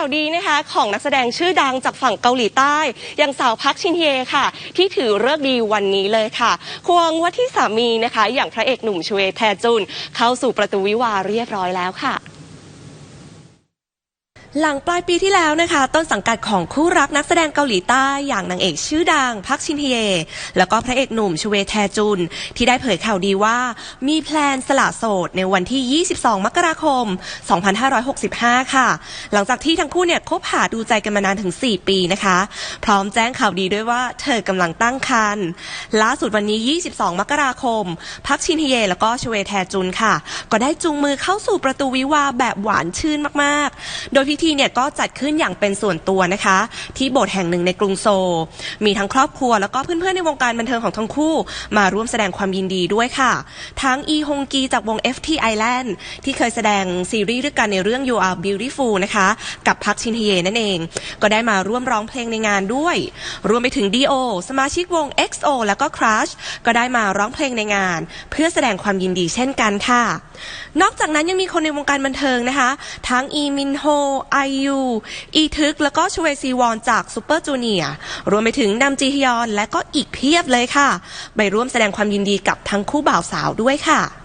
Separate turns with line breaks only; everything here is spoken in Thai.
าวดีนะคะของนักแสดงชื่อดังจากฝั่งเกาหลีใต้ อย่างสาวพักชินเฮค่ะ ที่ถือเลิกดีวันนี้เลยค่ะควงว่าที่สามีนะคะ อย่างพระเอกหนุ่มชเวแทจุน เข้าสู่ประตูวิวาเรียบร้อยแล้วค่ะ หลังปลายปีที่แล้วนะคะ ต้นสังกัดของคู่รักนักแสดงเกาหลีใต้ อย่างนางเอกชื่อดังพักชินเฮเย แล้วก็พระเอกหนุ่มชเวแทจุน ที่ได้เผยข่าวดีว่า มีแพลนสละโสดในวันที่ 22 มกราคม 2565 ค่ะ หลังจากที่ทั้งคู่เนี่ยคบหาดูใจกันมานานถึง 4 ปีนะคะ พร้อมแจ้งข่าวดีด้วยว่าเธอกำลังตั้งครรภ์ล่าสุดวันนี้ 22 มกราคม พักชินเฮเย แล้วก็ชเวแทจุนค่ะ ก็ได้จูงมือเข้าสู่ประตูวิวาแบบหวานชื่นมากๆ โดยพิธีเนี่ยก็จัดขึ้นอย่างเป็นส่วนตัวนะคะ ที่โบสถ์แห่งหนึ่งในกรุงโซลมีทั้งครอบครัวแล้วก็เพื่อนๆในวงการบันเทิงของทั้งคู่ มาร่วมแสดงความยินดีด้วยค่ะ ทั้งอีฮงกีจากวง FT Island ที่เคยแสดงซีรีส์ด้วยกันในเรื่อง You Are Beautiful นะคะ กับพักชินเฮยนั่นเอง ก็ได้มาร่วมร้องเพลงในงานด้วย รวมไปถึง D.O สมาชิกวง XO แล้วก็ Crush ก็ได้มาร้องเพลงในงาน เพื่อแสดงความยินดีเช่นกันค่ะ นอกจากนั้นยังมีคนในวงการบันเทิงนะคะ ทั้งอีมินโฮไอยูอีทึก แล้วก็ชเวซีวอนจากซูเปอร์จูเนียรวมไปถึงนำจีฮยอนและก็อีกเพียบเลยค่ะ ไปร่วมแสดงความยินดีกับทั้งคู่บ่าวสาวด้วยค่ะ